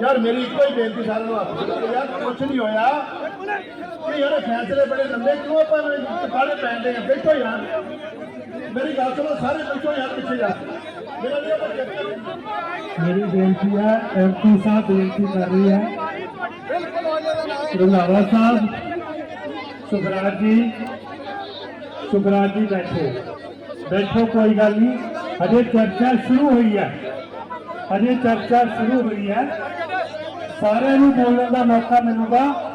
ਯਾਰ ਮੇਰੀ ਇੱਕੋ ਹੀ ਬੇਨਤੀ ਸਾਰਿਆਂ ਨੂੰ ਹੱਥ ਜੋੜ ਕੇ ਯਾਰ ਕੁਛ ਨਹੀਂ ਹੋਇਆ ਕਿ ਯਾਰ ਇਹ ਫੈਸਲੇ ਬੜੇ ਲੰਬੇ ਕਿਉਂ ਆਪਾਂ ਕਾਲੇ ਪੈਂਦੇ ਆ ਬੈਠੋ ਯਾਰ ਮੇਰੀ ਗੱਲ ਸੁਣੋ ਸਾਰੇ ਬੈਠੋ ਯਾਰ ਪਿੱਛੇ ਜਾ ਮੇਰਾ ਵੀ ਆਪਾਂ ਚੈੱਕ ਕਰੋ। ਮੇਰੀ ਬੇਨਤੀ ਹੈ ਐਮਪੀ ਸਾਹਿਬ ਬੇਨਤੀ ਕਰ ਰਹੀ ਹੈ ਰੰਧਾਵਾ ਸਾਹਿਬ ਸੁਖਰਾਜ ਜੀ ਸੁਖਰਾਜ ਜੀ ਬੈਠੋ। ਬੈਠੋ, ਕੋਈ ਗੱਲ ਨਹੀਂ। ਹਜੇ ਚਰਚਾ ਸ਼ੁਰੂ ਹੋਈ ਹੈ। ਹਜੇ ਚਰਚਾ ਸ਼ੁਰੂ ਹੋਈ ਹੈ। ਸਾਰਿਆਂ ਨੂੰ ਬੋਲਣ ਦਾ ਮੌਕਾ ਮਿਲੂਗਾ।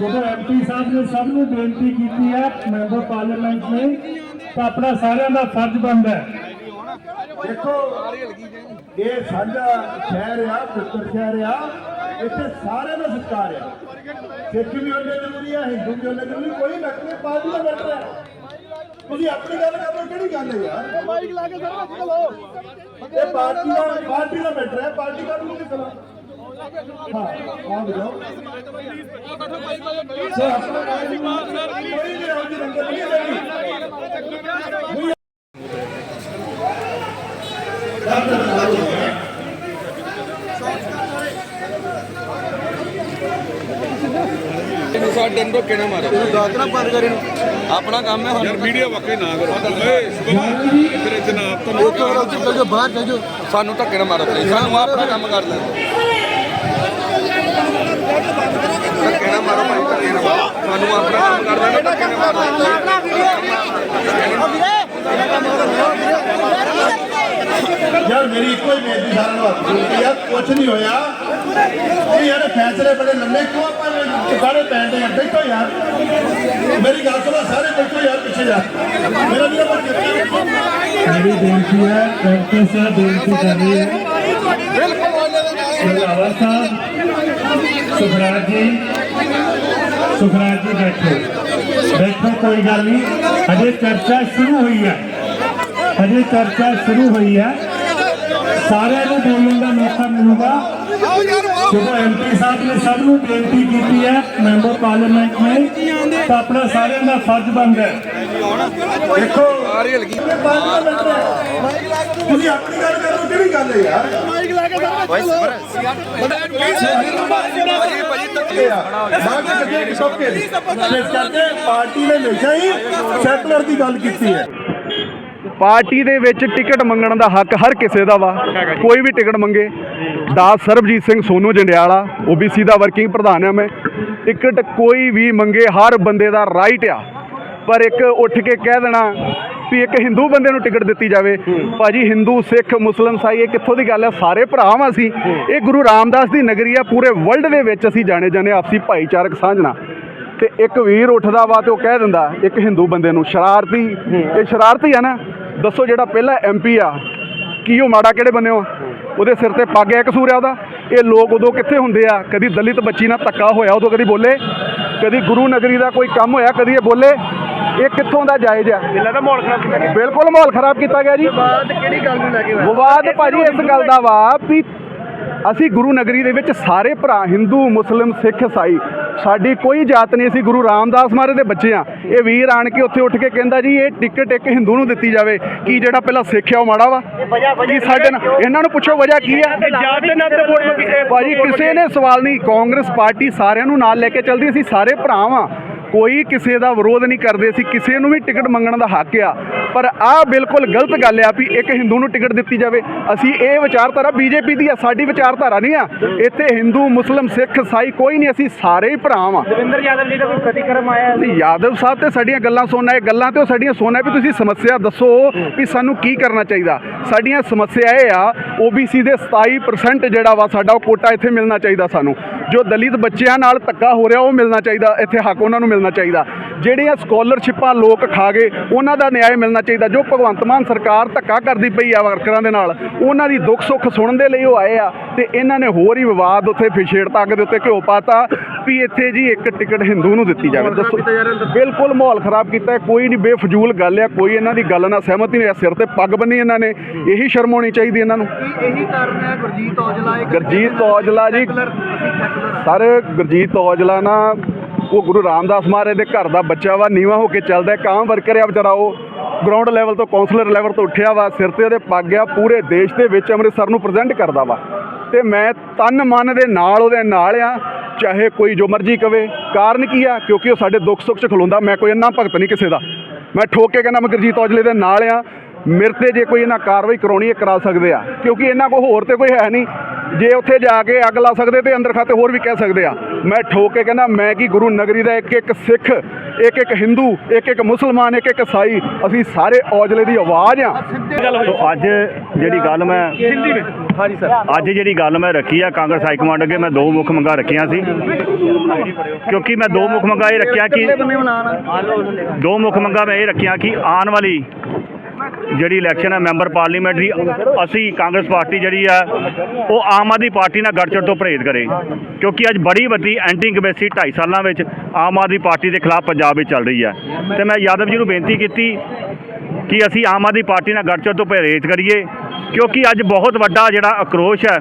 ਜਦੋਂ ਐਮਪੀ ਸਾਹਿਬ ਨੇ ਸਭ ਨੂੰ ਬੇਨਤੀ ਕੀਤੀ ਹੈ, ਮੈਂਬਰ ਪਾਰਲੀਮੈਂਟ ਨੇ, ਤਾਂ ਆਪਣਾ ਸਾਰਿਆਂ ਦਾ ਫਰਜ਼ ਬਣਦਾ ਹੈ। ਦੇਖੋ, ਇਹ ਸਾਡਾ ਸ਼ਹਿਰ ਆ ਪੁੱਤਰ ਸ਼ਹਿਰ ਆ। ਇੱਥੇ ਸਾਰਿਆਂ ਦਾ ਸਤਿਕਾਰ ਆ। ਸਿੱਖ ਵੀ ਉਹਨੇ ਜ਼ਰੂਰੀ ਆ, ਹਿੰਦੂ ਵੀ ਉਹਨੇ ਜ਼ਰੂਰੀ ਕੋਈ ਨਕਲੀ ਪਾਰਟੀ ਦਾ ਮੈਟਰ ਹੈ। ਤੁਸੀਂ ਆਪਣੀ ਗੱਲ ਕਰ ਲਓ ਕਿਹੜੀ ਗੱਲ ਹੈ ਯਾਰ? ਮਾਈਕ ਲਾ ਕੇ ਸਰ ਚਲੋ ਇਹ ਪਾਰਟੀ ਦਾ ਪਾਰਟੀ ਦਾ ਮੈਟਰ ਹੈ ਪਾਰਟੀ ਦਾ ਨੂੰ ਚਲੋ ਹਾਂ ਆ ਬਜਾਓ ਸਰ ਆਪਣਾ ਕੋਈ ਨਹੀਂ ਆਉਂਦੀ ਰੰਗਤ ਨਹੀਂ ਦੇਣੀ ਇਹਨੂੰ ਸਾਡੇ ਨੂੰ ਕਿਹਨੇ ਮਾਰੇ ਦਾਤਰਾ ਬੰਦ ਕਰੇ ਆਪਣਾ ਕੰਮ ਹੈ ਯਾਰ ਮੀਡੀਆ ਵਾਕਈ ਨਾ ਕਰੋ। ਓਏ ਤੇਰੇ ਜਨਾਬ ਤੋਂ ਉਹ ਤੋਂ ਚੱਲ ਜੋ ਬਾਹਰ ਚੱਲ ਜੋ ਸਾਨੂੰ ਧੱਕੇ ਨਾ ਮਾਰੋ ਪਲੀਜ਼ ਸਾਨੂੰ ਆਪਣਾ ਕੰਮ ਕਰ ਲੈ। ਧੱਕੇ ਨਾ ਮਾਰੋ ਭਾਈ ਧੱਕੇ ਨਾ ਮਾਰੋ। ਸਾਨੂੰ ਆਪਣਾ ਕੰਮ ਕਰ ਲੈਣਾ ਧੱਕੇ ਨਾ ਮਾਰੋ। ਯਾਰ ਮੇਰੀ ਇੱਕੋ ਹੀ ਬੇਨਤੀ ਸਾਰਿਆਂ ਨੂੰ ਹੱਥ ਜੋੜ ਕੇ ਯਾਰ ਕੁਛ ਨਹੀਂ ਹੋਇਆ। ਇਹ ਯਾਰ ਫੈਸਲੇ ਬੜੇ ਲੰਮੇ ਕਿਉਂ ਆਪਾਂ ਸਾਰੇ ਪੈਂਦੇ ਆ ਬੈਠੋ ਯਾਰ। ਮੇਰੀ ਗੱਲ ਸੁਣੋ, ਸਾਰੇ ਬੈਠੋ ਯਾਰ ਪਿੱਛੇ ਜਾ। ਮੇਰਾ ਵੀ ਆਪਾਂ ਮੇਰੀ ਬੇਨਤੀ ਹੈ ਐਮਪੀ ਸਾਹਿਬ ਬੇਨਤੀ ਕਰ ਰਹੀ ਹੈ। ਰੰਧਾਵਾ ਸਾਹਿਬ, ਸੁਖਰਾਜ ਜੀ ਸੁਖਰਾਜ ਜੀ ਬੈਠੋ। ਬੈਠੋ, ਕੋਈ ਗੱਲ ਨਹੀਂ। ਹਜੇ ਚਰਚਾ ਸ਼ੁਰੂ ਹੋਈ ਹੈ। ਹਜੇ ਚਰਚਾ ਸ਼ੁਰੂ ਹੋਈ ਹੈ। ਸਾਰਿਆਂ ਨੂੰ ਬੋਲਣ ਦਾ ਮੌਕਾ ਮਿਲੂਗਾ। ਜਦੋਂ ਐਮਪੀ ਸਾਹਿਬ ਨੇ ਸਭ ਨੂੰ ਬੇਨਤੀ ਕੀਤੀ ਹੈ ਮੈਂਬਰ ਪਾਰਲੀਮੈਂਟ ਨੇ ਤਾਂ ਆਪਣਾ ਸਾਰਿਆਂ ਦਾ ਫਰਜ਼ ਬਣਦਾ ਹੈ। ਦੇਖੋ ਤੁਸੀਂ ਆਪਣੀ ਗੱਲ ਕਰ ਲਓ ਕਿਹੜੀ ਗੱਲ ਹੈ ਯਾਰ? ਨਹੀਂ ਸਭ ਕੇ ਪਾਰਟੀ ਨੇ ਹਮੇਸ਼ਾ ਹੀ ਸੈਕੂਲਰ ਦੀ ਗੱਲ ਕੀਤੀ ਹੈ। ਪਾਰਟੀ ਦੇ ਵਿੱਚ ਟਿਕਟ ਮੰਗਣ ਦਾ ਹੱਕ ਹਰ ਕਿਸੇ ਦਾ ਵਾ। ਕੋਈ ਵੀ ਟਿਕਟ ਮੰਗੇ। ਦਾਸ ਸਰਬਜੀਤ ਸਿੰਘ ਸੋਨੂ ਜੰਡਿਆਲਾ ਓਬੀਸੀ ਦਾ ਵਰਕਿੰਗ ਪ੍ਰਧਾਨ ਹਾਂ ਮੈਂ। ਟਿਕਟ ਕੋਈ ਵੀ ਮੰਗੇ ਹਰ ਬੰਦੇ ਦਾ ਰਾਈਟ ਆ। ਪਰ ਇੱਕ ਉੱਠ ਕੇ ਕਹਿ ਦੇਣਾ ਵੀ ਇੱਕ ਹਿੰਦੂ ਬੰਦੇ ਨੂੰ ਟਿਕਟ ਦਿੱਤੀ ਜਾਵੇ। ਭਾਜੀ ਹਿੰਦੂ ਸਿੱਖ ਮੁਸਲਮ ਸਾਈ ਇਹ ਕਿੱਥੋਂ ਦੀ ਗੱਲ ਹੈ ਸਾਰੇ ਭਰਾ ਵਾਂ ਅਸੀਂ ਇਹ ਗੁਰੂ ਰਾਮਦਾਸ ਦੀ ਨਗਰੀ ਆ। ਪੂਰੇ ਵਰਲਡ ਦੇ ਵਿੱਚ ਅਸੀਂ ਜਾਣੇ ਜਾਂਦੇ ਆਪਸੀ ਭਾਈਚਾਰਕ ਸਾਂਝਣਾ। ਤੇ ਇੱਕ ਵੀਰ ਉੱਠਦਾ ਵਾ ਤੇ ਉਹ ਕਹਿ ਦਿੰਦਾ ਇੱਕ ਹਿੰਦੂ ਬੰਦੇ ਨੂੰ ਸ਼ਰਾਰਤੀ। ਇਹ ਸ਼ਰਾਰਤੀ ਆ ਨਾ ਦੱਸੋ ਜਿਹੜਾ ਪਹਿਲਾ ਐਮਪੀ ਆ ਕੀ ਉਹ ਮਾੜਾ ਕਿਹੜੇ ਬੰਨੇ ਆ ਉਹਦੇ ਸਿਰ ਤੇ ਪੱਗ ਹੈ ਕਸੂਰ ਆ ਉਹਦਾ? ਇਹ ਲੋਕ ਉਦੋਂ ਕਿੱਥੇ ਹੁੰਦੇ ਆ? ਕਦੀ ਦਲਿਤ ਬੱਚੀ ਨਾਲ ਧੱਕਾ ਹੋਇਆ ਉਦੋਂ ਕਦੀ ਬੋਲੇ? ਕਦੀ ਗੁਰੂ ਨਗਰੀ ਦਾ ਕੋਈ ਕੰਮ ਹੋਇਆ ਕਦੀ ਇਹ ਬੋਲੇ? ਇਹ ਕਿੱਥੋਂ ਦਾ ਜਾਇਜ਼ ਆ? ਇਹਨਾਂ ਦਾ ਮਾਹੌਲ ਖਰਾਬ ਕੀਤਾ ਗਿਆ। ਬਿਲਕੁਲ ਮਾਹੌਲ ਖਰਾਬ ਕੀਤਾ ਗਿਆ ਜੀ। ਵਿਵਾਦ ਕਿਹੜੀ ਗੱਲ ਨੂੰ ਲੈ ਕੇ ਵਿਵਾਦ ਭਾਜੀ ਇਸ ਗੱਲ ਦਾ ਵਾ ਵੀ ਅਸੀਂ ਗੁਰੂ ਨਗਰੀ ਦੇ ਵਿੱਚ ਸਾਰੇ ਭਰਾ ਹਿੰਦੂ ਮੁਸਲਿਮ ਸਿੱਖ ਈਸਾਈ ਸਾਡੀ ਕੋਈ ਜਾਤ ਨਹੀਂ ਅਸੀਂ ਗੁਰੂ ਰਾਮਦਾਸ ਮਹਾਰਾਜ ਦੇ ਬੱਚੇ ਆ ਇਹ ਵੀਰ ਆਣ ਕੇ ਉੱਥੇ ਉੱਠ ਕੇ ਕਹਿੰਦਾ ਜੀ ਇਹ ਟਿਕਟ ਇੱਕ ਹਿੰਦੂ ਨੂੰ ਦਿੱਤੀ ਜਾਵੇ ਕੀ ਜਿਹੜਾ ਪਹਿਲਾਂ ਸਿੱਖ ਆ ਉਹ ਮਾੜਾ ਵਾ? ਕੀ ਸਾਡੇ ਨਾਲ ਇਹਨਾਂ ਨੂੰ ਪੁੱਛੋ ਵਜ੍ਹਾ ਕੀ ਮੰਗੀ ਭਾਜੀ ਕਿਸੇ ਨੇ ਸਵਾਲ ਨਹੀਂ ਕਾਂਗਰਸ ਪਾਰਟੀ ਸਾਰਿਆਂ ਨੂੰ ਨਾਲ ਲੈ ਕੇ ਚੱਲਦੀ ਅਸੀਂ ਸਾਰੇ ਭਰਾ ਵਾਂ ਕੋਈ ਕਿਸੇ ਦਾ ਵਿਰੋਧ ਨਹੀਂ ਕਰਦੇ ਸੀ ਕਿਸੇ ਨੂੰ ਵੀ ਟਿਕਟ ਮੰਗਣ ਦਾ ਹੱਕ ਆ। ਪਰ ਆਹ ਬਿਲਕੁਲ ਗਲਤ ਗੱਲ ਆ ਵੀ ਇੱਕ ਹਿੰਦੂ ਨੂੰ ਟਿਕਟ ਦਿੱਤੀ ਜਾਵੇ। ਅਸੀਂ ਇਹ ਵਿਚਾਰਧਾਰਾ ਬੀਜੇਪੀ ਦੀ ਆ ਸਾਡੀ ਵਿਚਾਰਧਾਰਾ ਨਹੀਂ ਆ। ਇੱਥੇ ਹਿੰਦੂ ਮੁਸਲਮ ਸਿੱਖ ਈਸਾਈ ਕੋਈ ਨਹੀਂ ਅਸੀਂ ਸਾਰੇ ਹੀ ਭਰਾ ਵਾਂ। ਦਵਿੰਦਰ ਯਾਦਵ ਜੀ ਦਾ ਕੋਈ ਪ੍ਰਤੀਕਰਮ ਆਇਆ ਤੇ ਯਾਦਵ ਸਾਹਿਬ ਤੇ ਸਾਡੀਆਂ ਗੱਲਾਂ ਸੁਣਨਾ ਇਹ ਗੱਲਾਂ ਤੇ ਉਹ ਸਾਡੀਆਂ ਸੁਣਨਾ ਵੀ ਤੁਸੀਂ ਸਮੱਸਿਆ ਦੱਸੋ ਵੀ ਸਾਨੂੰ ਕੀ ਕਰਨਾ ਚਾਹੀਦਾ। ਸਾਡੀਆਂ ਸਮੱਸਿਆ ਇਹ ਆ OBC ਦੇ 27% ਜਿਹੜਾ ਵਾ ਸਾਡਾ ਉਹ ਕੋਟਾ ਇੱਥੇ ਮਿਲਣਾ ਚਾਹੀਦਾ ਸਾਨੂੰ। ਜੋ ਦਲਿਤ ਬੱਚਿਆਂ ਨਾਲ ਧੱਕਾ ਹੋ ਰਿਹਾ ਉਹ ਮਿਲਣਾ ਚਾਹੀਦਾ ਇੱਥੇ ਹੱਕ ਉਹਨਾਂ ਨੂੰ ਮਿਲਣਾ ਚਾਹੀਦਾ। ਜਿਹੜੀਆਂ ਸਕਾਲਰਸ਼ਿਪਾਂ ਲੋਕ ਖਾ ਗਏ ਉਹਨਾਂ ਦਾ ਨਿਆਂ ਮਿਲਣਾ ਚਾਹੀਦਾ। ਜੋ ਭਗਵੰਤ ਮਾਨ ਸਰਕਾਰ ਧੱਕਾ ਕਰਦੀ ਪਈ ਆ ਵਰਕਰਾਂ ਦੇ ਨਾਲ ਉਹਨਾਂ ਦੀ ਦੁੱਖ ਸੁੱਖ ਸੁਣਨ ਦੇ ਲਈ ਉਹ ਆਏ ਆ ਤੇ ਇਹਨਾਂ ਨੇ ਹੋਰ ਹੀ ਵਿਵਾਦ ਉੱਥੇ ਫਿਛੇੜ ਤੱਕ ਦੇ ਉੱਤੇ ਘਿਓ ਪਾਤਾ ਵੀ ਇੱਥੇ ਜੀ ਇੱਕ ਟਿਕਟ ਹਿੰਦੂ ਨੂੰ ਦਿੱਤੀ ਜਾਵੇ। ਦੱਸੋ ਬਿਲਕੁਲ ਮਾਹੌਲ ਖਰਾਬ ਕੀਤਾ। ਕੋਈ ਨਹੀਂ ਬੇਫਜ਼ੂਲ ਗੱਲ ਆ ਕੋਈ ਇਹਨਾਂ ਦੀ ਗੱਲ ਨਾਲ ਸਹਿਮਤ ਨਹੀਂ ਹੋਇਆ ਸਿਰ ਤੇ ਪੱਗ ਬੰਨੀ ਇਹਨਾਂ ਨੇ ਇਹੀ ਸ਼ਰਮ ਹੋਣੀ ਚਾਹੀਦੀ ਇਹਨਾਂ ਨੂੰ। ਇਹੀ ਕਾਰਨ ਹੈ ਗੁਰਜੀਤ ਔਜਲਾ? ਗੁਰਜੀਤ ਔਜਲਾ ਜੀ। ਸਰ ਗੁਰਜੀਤ ਔਜਲਾ ਨਾ ਉਹ ਗੁਰੂ ਰਾਮਦਾਸ ਮਹਾਰਾਜ ਦੇ ਘਰ ਦਾ ਬੱਚਾ ਵਾ, ਨੀਵਾ ਹੋ ਕੇ ਚੱਲਦਾ ਕਾਮ ਵਰਕਰ ਆ ਵਿਚਾਰਾ ਉਹ। ਗਰਾਊਂਡ ਲੈਵਲ ਤੋਂ ਕਾਉਂਸਲਰ ਲੈਵਲ ਤੋਂ ਉੱਠਿਆ ਵਾ, ਸਿਰ ਤੇ ਉਹਦੇ ਪੱਗ ਆ, ਪੂਰੇ ਦੇਸ਼ ਦੇ ਵਿੱਚ ਅੰਮ੍ਰਿਤਸਰ ਨੂੰ ਪ੍ਰੈਜ਼ੈਂਟ ਕਰਦਾ ਵਾ। ਤੇ ਮੈਂ ਤਨ ਮਨ ਦੇ ਨਾਲ ਉਹਦੇ ਨਾਲ ਆ, ਚਾਹੇ ਕੋਈ ਜੋ ਮਰਜ਼ੀ ਕਵੇ। ਕਾਰਨ ਕੀ ਆ? ਕਿਉਂਕਿ ਉਹ ਸਾਡੇ ਦੁੱਖ ਸੁੱਖ 'ਚ ਖਲੋਂਦਾ, ਮੈਂ ਕੋਈ ਇੰਨਾ ਭਗਤ ਨਹੀਂ ਕਿਸੇ ਦਾ। ਮੈਂ ਠੋਕ ਕੇ ਕਹਿੰਦਾ, ਮੈਂ ਗੁਰਜੀਤ ਔਜਲੇ ਦੇ ਨਾਲ ਆ। ਮੇਰੇ ਤੇ ਜੇ ਕੋਈ ਇਹਨਾਂ ਕਾਰਵਾਈ ਕਰਾਉਣੀ ਹੈ ਕਰਾ ਸਕਦੇ ਆ। ਕਿਉਂਕਿ ਇਹਨਾਂ ਕੋ ਹੋਰ ਤੇ ਕੋਈ ਹੈ ਨਹੀਂ। ਜੇ ਉੱਥੇ ਜਾ ਕੇ ਅੱਗ ਲਾ ਸਕਦੇ ਤੇ ਅੰਦਰ ਖਾਤੇ ਹੋਰ ਵੀ ਕਹਿ ਸਕਦੇ ਆ। ਮੈਂ ਠੋਕ ਕੇ ਕਹਿੰਦਾ ਮੈਂ ਕੀ ਗੁਰੂ ਨਗਰੀ ਦਾ ਇੱਕ ਇੱਕ ਸਿੱਖ ਇੱਕ ਇੱਕ ਹਿੰਦੂ ਇੱਕ ਇੱਕ ਮੁਸਲਮਾਨ ਇੱਕ ਇੱਕ ਈਸਾਈ ਅਸੀਂ ਸਾਰੇ ਔਜਲੇ ਦੀ ਆਵਾਜ਼ ਆ। ਸੋ ਅੱਜ ਜਿਹੜੀ ਗੱਲ ਮੈਂ ਹਿੰਦੀ ਵਿੱਚ ਹਾਂਜੀ ਸਰ। ਅੱਜ ਜਿਹੜੀ ਗੱਲ ਮੈਂ ਰੱਖੀ ਆ ਕਾਂਗਰਸ ਹਾਈ ਕਮਾਂਡ ਅੱਗੇ ਮੈਂ ਦੋ ਮੁੱਖ ਮੰਗਾਂ ਰੱਖੀਆਂ ਸੀ। ਕਿਉਂਕਿ ਮੈਂ ਦੋ ਮੁੱਖ ਮੰਗਾਂ ਇਹ ਰੱਖਿਆ ਕਿ ਦੋ ਮੁੱਖ ਮੰਗਾਂ ਮੈਂ ਇਹ ਰੱਖੀਆਂ ਕਿ ਆਉਣ ਵਾਲੀ ਜਿਹੜੀ ਇਲੈਕਸ਼ਨ ਹੈ ਮੈਂਬਰ ਪਾਰਲੀਮੈਂਟ ਦੀ, ਅਸੀਂ ਕਾਂਗਰਸ ਪਾਰਟੀ ਜਿਹੜੀ ਆ ਉਹ ਆਮ ਆਦਮੀ ਪਾਰਟੀ ਨਾਲ ਗੱਠਜੋੜ ਤੋਂ ਪਰਹੇਜ਼ ਕਰੇ। ਕਿਉਂਕਿ ਅੱਜ ਬੜੀ ਵੱਡੀ ਐਂਟੀ ਇੰਕਬੈਸੀ 2.5 ਸਾਲਾਂ ਵਿੱਚ ਆਮ ਆਦਮੀ ਪਾਰਟੀ ਦੇ ਖਿਲਾਫ ਪੰਜਾਬ ਵਿੱਚ ਚੱਲ ਰਹੀ ਹੈ। ਤੇ ਮੈਂ ਯਾਦਵ ਜੀ ਨੂੰ ਬੇਨਤੀ ਕੀਤੀ ਕਿ ਅਸੀਂ ਆਮ ਆਦਮੀ ਪਾਰਟੀ ਨਾਲ ਗੱਠਜੋੜ ਤੋਂ ਪਰਹੇਜ਼ ਕਰੀਏ, ਕਿਉਂਕਿ ਅੱਜ ਬਹੁਤ ਵੱਡਾ ਜਿਹੜਾ ਅਕਰੋਸ਼ ਹੈ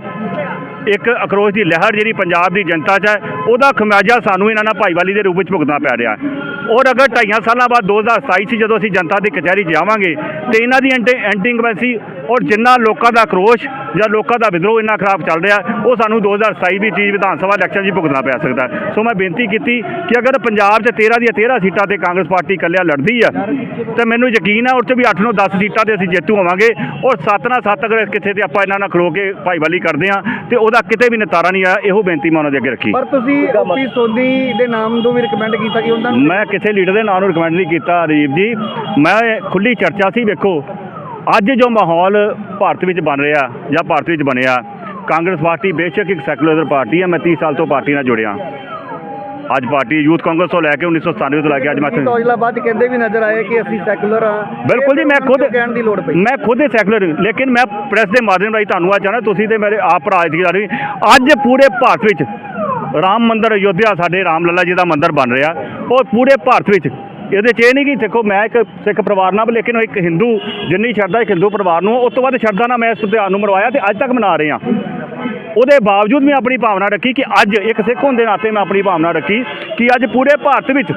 ਇੱਕ ਅਕਰੋਸ਼ ਦੀ ਲਹਿਰ ਜਿਹੜੀ ਪੰਜਾਬ ਦੀ ਜਨਤਾ 'ਚ ਹੈ, ਉਹਦਾ ਖਮਿਆਜਾ ਸਾਨੂੰ ਇਹਨਾਂ ਨਾਲ ਭਾਈਵਾਲੀ ਦੇ ਰੂਪ ਵਿੱਚ ਭੁਗਤਣਾ ਪੈ ਰਿਹਾ ਹੈ। ਔਰ ਅਗਰ ਢਾਈਆਂ ਸਾਲਾਂ ਬਾਅਦ 2027 'ਚ ਜਦੋਂ ਅਸੀਂ ਜਨਤਾ ਦੀ ਕਚਹਿਰੀ 'ਚ ਜਾਵਾਂਗੇ, ਤੇ ਇਹਨਾਂ ਦੀ ਐਂਟੀ ਐਂਟੀ ਇੰਕੁਐਸੀ ਔਰ ਜਿੰਨਾ ਲੋਕਾਂ ਦਾ ਅਕਰੋਸ਼ ਜਾਂ ਲੋਕਾਂ ਦਾ ਵਿਦਰੋਹ ਇੰਨਾ ਖਰਾਬ ਚੱਲ ਰਿਹਾ, ਉਹ ਸਾਨੂੰ 2027 ਦੀ ਚੀਜ਼ ਵਿਧਾਨ ਸਭਾ ਇਲੈਕਸ਼ਨ 'ਚ ਭੁਗਤਣਾ ਪੈ ਸਕਦਾ ਸੋ ਮੈਂ ਬੇਨਤੀ ਕੀਤੀ ਕਿ ਅਗਰ ਪੰਜਾਬ 'ਚ 13 ਦੀਆਂ 13 ਸੀਟਾਂ ਤੇ ਕਾਂਗਰਸ ਪਾਰਟੀ ਇਕੱਲਿਆ ਲੜਦੀ ਆ, ਤੇ ਮੈਨੂੰ ਯਕੀਨ ਹੈ ਉਹ 'ਚ ਵੀ 8 ਨੂੰ 10 ਸੀਟਾਂ ਤੇ ਅਸੀਂ ਜੇਤੂ ਹੋਵਾਂਗੇ। ਔਰ 7 ਨਾਲ 7 ਅਗਰ ਕਿੱਥੇ ਤੇ ਆਪਾਂ ਇਹਨਾਂ ਨਾਲ ਖਲੋ ਕੇ ਭਾਈਵਾਲੀ ਕਰਦੇ ਆ ਤੇ ਉਹਦਾ ਕਿਤੇ ਵੀ ਨਿਤਾਰਾ ਨਹੀਂ ਆ ਇਹੋ ਬੇਨਤੀ ਮੈਂ ਉਹਨਾਂ ਦੇ ਅੱਗੇ ਰੱਖੀ। ਪਰ ਤੁਸੀਂ ਓਪੀ ਸੋਨੀ ਦੇ ਨਾਮ ਨੂੰ ਵੀ ਰეკਮੈਂਡ ਕੀਤਾ ਕਿ ਉਹਨਾਂ ਨੂੰ? ਮੈਂ ਕਿਸੇ ਲੀਡਰ ਦੇ ਨਾਂ ਨੂੰ ਰਿਕਮੈਂਡ ਨਹੀਂ ਕੀਤਾ ਰਾਜੀਵ ਜੀ। ਮੈਂ ਖੁੱਲੀ ਚਰਚਾ ਸੀ ਵੇਖੋ ਅੱਜ ਜੋ ਮਾਹੌਲ ਭਾਰਤ ਵਿੱਚ ਬਣ ਰਿਹਾ ਜਾਂ ਭਾਰਤ ਵਿੱਚ ਬਣਿਆ ਕਾਂਗਰਸ ਪਾਰਟੀ ਬੇਸ਼ੱਕ ਇੱਕ ਸੈਕੂਲਰ ਪਾਰਟੀ ਹੈ ਮੈਂ 30 ਸਾਲ ਤੋਂ ਪਾਰਟੀ ਨਾਲ ਜੁੜਿਆ। ਅੱਜ ਪਾਰਟੀ ਯੂਥ ਕਾਂਗਰਸ ਤੋਂ ਲੈ ਕੇ 1997 ਤੋਂ ਲੈ ਕੇ ਅੱਜ ਮੈਂ ਬਾਅਦ 'ਚ ਕਹਿੰਦੇ ਵੀ ਨਜ਼ਰ ਆਏ ਕਿ ਅਸੀਂ ਸੈਕੂਲਰ ਆ ਬਿਲਕੁਲ ਜੀ ਮੈਂ ਖੁਦ ਕਹਿਣ ਦੀ ਲੋੜ ਪਈ। ਮੈਂ ਖੁਦ ਸੈਕੂਲਰ ਲੇਕਿਨ ਮੈਂ ਪ੍ਰੈਸ ਦੇ ਮਾਧਿਅਮ ਰਾਹੀਂ ਤੁਹਾਨੂੰ ਆ ਚਾਹਣਾ ਤੁਸੀਂ ਤੇ ਮੇਰੇ ਆਪ ਭਰਾ ਦੀ ਗੱਲ ਅੱਜ ਪੂਰੇ ਭਾਰਤ ਵਿੱਚ ਰਾਮ ਮੰਦਿਰ ਅਯੋਧਿਆ ਸਾਡੇ ਰਾਮ ਲੱਲਾ ਜੀ ਦਾ ਮੰਦਿਰ ਬਣ ਰਿਹਾ। ਉਹ ਪੂਰੇ ਭਾਰਤ ਵਿੱਚ ਇਹਦੇ 'ਚ ਇਹ ਨਹੀਂ ਕਿ ਦੇਖੋ ਮੈਂ ਇੱਕ ਸਿੱਖ ਪਰਿਵਾਰ ਨਾਲ ਲੇਕਿਨ ਇੱਕ ਹਿੰਦੂ ਜਿੰਨੀ ਸ਼ਰਧਾ ਇੱਕ ਹਿੰਦੂ ਪਰਿਵਾਰ ਨੂੰ ਉਸ ਤੋਂ ਬਾਅਦ ਸ਼ਰਧਾ ਨਾਲ ਮੈਂ ਇਸ ਤਿਉਹਾਰ ਨੂੰ ਮਨਵਾਇਆ ਤੇ ਅੱਜ ਤੱਕ ਮਨਾ ਰਹੇ ਹਾਂ। ਉਹਦੇ ਬਾਵਜੂਦ ਮੈਂ ਆਪਣੀ ਭਾਵਨਾ ਰੱਖੀ ਕਿ ਅੱਜ ਇੱਕ ਸਿੱਖ ਹੋਣ ਦੇ ਨਾਤੇ ਮੈਂ ਆਪਣੀ ਭਾਵਨਾ ਰੱਖੀ ਕਿ ਅੱਜ ਪੂਰੇ ਭਾਰਤ ਵਿੱਚ,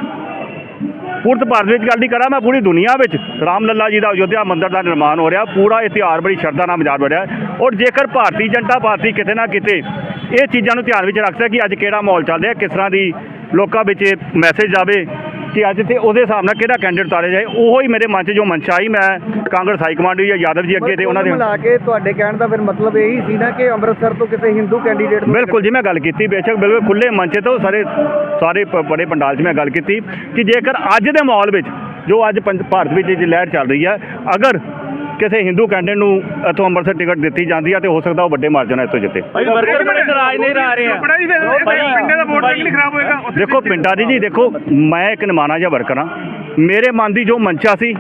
ਪੂਰਤ ਭਾਰਤ ਵਿੱਚ ਗੱਲ ਨਹੀਂ ਕਰਾਂ ਮੈਂ, ਪੂਰੀ ਦੁਨੀਆ ਵਿੱਚ ਰਾਮ ਲੱਲਾ ਜੀ ਦਾ ਅਯੋਧਿਆ ਮੰਦਿਰ ਦਾ ਨਿਰਮਾਣ ਹੋ ਰਿਹਾ, ਪੂਰਾ ਇਤਿਹਾਸ ਬੜੀ ਸ਼ਰਧਾ ਨਾਲ ਮਜਾਰ ਰਿਹਾ ਔਰ ਜੇਕਰ ਭਾਰਤੀ ਜਨਤਾ ਪਾਰਟੀ ਕਿਤੇ ਨਾ ਕਿਤੇ ਇਹ ਚੀਜ਼ਾਂ ਨੂੰ ਧਿਆਨ ਵਿੱਚ ਰੱਖਦਾ ਕਿ ਅੱਜ ਕਿਹੜਾ ਮਾਹੌਲ ਚੱਲ ਰਿਹਾ, ਕਿਸ ਤਰ੍ਹਾਂ ਦੀ ਲੋਕਾਂ ਵਿੱਚ ਮੈਸੇਜ ਆਵੇ ਕਿ ਅੱਜ ਤੇ ਉਹਦੇ ਹਿਸਾਬ ਨਾਲ ਕਿਹੜਾ ਕੈਂਡੀਡੇਟ ਉਤਾਰਿਆ ਜਾਏ ਉਹੋ ਹੀ ਮੇਰੇ ਮਨ 'ਚ ਜੋ ਆਈ ਮੈਂ ਕਾਂਗਰਸ ਹਾਈ ਕਮਾਂਡ ਜਾਂ ਯਾਦਵ ਜੀ ਅੱਗੇ ਤੇ ਉਹਨਾਂ ਦੇ ਮਿਲਾ ਕੇ ਤੁਹਾਡੇ ਕਹਿਣ ਦਾ ਫਿਰ ਮਤਲਬ ਇਹੀ ਸੀ ਨਾ ਕਿ ਅੰਮ੍ਰਿਤਸਰ ਤੋਂ ਕਿਸੇ ਹਿੰਦੂ ਕੈਂਡੀਡੇਟ ਬਿਲਕੁਲ ਜੀ ਮੈਂ ਗੱਲ ਕੀਤੀ ਬੇਸ਼ੱਕ ਬਿਲਕੁਲ ਖੁੱਲੇ ਮੰਚ ਤੋਂ ਸਾਰੇ ਸਾਰੇ ਬੜੇ ਪੰਡਾਲ 'ਚ ਮੈਂ ਗੱਲ ਕੀਤੀ ਕਿ ਜੇਕਰ ਅੱਜ ਦੇ ਮਾਹੌਲ ਵਿੱਚ ਜੋ ਅੱਜ ਭਾਰਤ ਵਿੱਚ ਜਿਹੜੀ ਲਹਿਰ ਚੱਲ ਰਹੀ ਹੈ ਅਗਰ ਕਿਸੇ ਹਿੰਦੂ ਕੈਂਡੀਡੇਟ ਨੂੰ ਇੱਥੋਂ ਅੰਮ੍ਰਿਤਸਰ ਟਿਕਟ ਦਿੱਤੀ ਜਾਂਦੀ ਹੈ ਤੇ ਹੋ ਸਕਦਾ ਉਹ ਵੱਡੇ ਮਾਰਜਨ ਇੱਥੋਂ ਜਿੱਤੇ। ਵਰਕਰ ਬੜੇ ਨਾਰਾਜ਼ ਨਹੀਂ ਆ। ਰਹੇ ਆ ਪਿੰਡਾਂ ਦਾ ਵੋਟ ਨਹੀਂ ਖਰਾਬ ਹੋਏਗਾ? ਦੇਖੋ ਪਿੰਡਾਂ ਦੀ ਜੀ ਦੇਖੋ ਮੈਂ ਇੱਕ ਨਿਮਾਣਾ ਜਿਹਾ ਵਰਕਰ ਹਾਂ। ਮੇਰੇ ਮਨ ਦੀ ਜੋ ਮਨਸ਼ਾ ਸੀ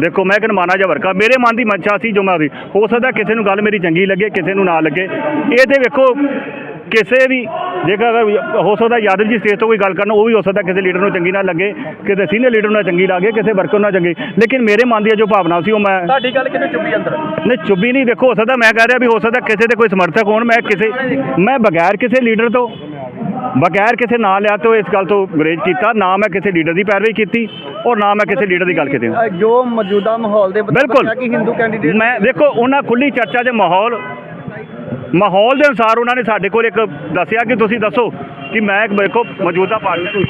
ਦੇਖੋ ਮੈਂ ਇੱਕ ਨਿਮਾਣਾ ਜਿਹਾ ਵਰਕਰ ਮੇਰੇ ਮਨ ਦੀ ਮਨਸ਼ਾ ਸੀ ਜੋ ਮੈਂ ਉਹਦੀ ਹੋ ਸਕਦਾ ਕਿਸੇ ਨੂੰ ਗੱਲ ਮੇਰੀ ਚੰਗੀ ਲੱਗੇ ਕਿਸੇ ਨੂੰ ਨਾ ਲੱਗੇ। ਇਹ ਤੇ ਵੇਖੋ ਕਿਸੇ ਵੀ ਜੇਕਰ ਅਗਰ ਹੋ ਸਕਦਾ ਯਾਦਵ ਜੀ ਸਟੇਜ ਤੋਂ ਕੋਈ ਗੱਲ ਕਰਨ ਉਹ ਵੀ ਹੋ ਸਕਦਾ ਕਿਸੇ ਲੀਡਰ ਨੂੰ ਚੰਗੀ ਨਾ ਲੱਗੇ ਕਿਸੇ ਸੀਨੀਅਰ ਲੀਡਰ ਨੂੰ ਚੰਗੀ ਲੱਗੇ ਕਿਸੇ ਵਰਕਰ ਨੂੰ ਚੰਗੀ। ਲੇਕਿਨ ਮੇਰੇ ਮਨ ਦੀ ਜੋ ਭਾਵਨਾ ਸੀ ਉਹ ਮੈਂ ਤੁਹਾਡੀ ਗੱਲ ਕਿਤੇ ਚੁੱਪੀ ਅੰਦਰ? ਨਹੀਂ ਚੁੱਭੀ ਨਹੀਂ ਦੇਖੋ ਹੋ ਸਕਦਾ ਮੈਂ ਕਹਿ ਰਿਹਾ ਵੀ ਹੋ ਸਕਦਾ ਕਿਸੇ ਦੇ ਕੋਈ ਸਮਰਥਕ ਹੋਣ ਮੈਂ ਕਿਸੇ ਮੈਂ ਬਗੈਰ ਕਿਸੇ ਲੀਡਰ ਤੋਂ ਬਗੈਰ ਕਿਸੇ ਨਾਂ ਲਿਆ ਤੋਂ ਇਸ ਗੱਲ ਤੋਂ ਗੁਰੇਜ ਕੀਤਾ ਨਾ ਮੈਂ ਕਿਸੇ ਲੀਡਰ ਦੀ ਪੈਰਵੀ ਕੀਤੀ ਔਰ ਨਾ ਮੈਂ ਕਿਸੇ ਲੀਡਰ ਦੀ ਗੱਲ ਕੀਤੀ। ਜੋ ਮੌਜੂਦਾ ਮਾਹੌਲ ਦੇ ਬਿਲਕੁਲ। ਕਿ ਹਿੰਦੂ ਕੈਂਡੀਡੇਟ ਮੈਂ ਦੇਖੋ ਉਹਨਾਂ ਖੁੱਲੀ ਚਰਚਾ ਦੇ ਮਾਹੌਲ ਮਾਹੌਲ ਦੇ ਅਨੁਸਾਰ ਉਹਨਾਂ ਨੇ ਸਾਡੇ ਕੋਲ ਇੱਕ ਦੱਸਿਆ ਕਿ ਤੁਸੀਂ ਦੱਸੋ ਕਿ ਮੈਂ ਇੱਕ ਵੇਖੋ ਮੌਜੂਦਾ ਪਾਰਟੀ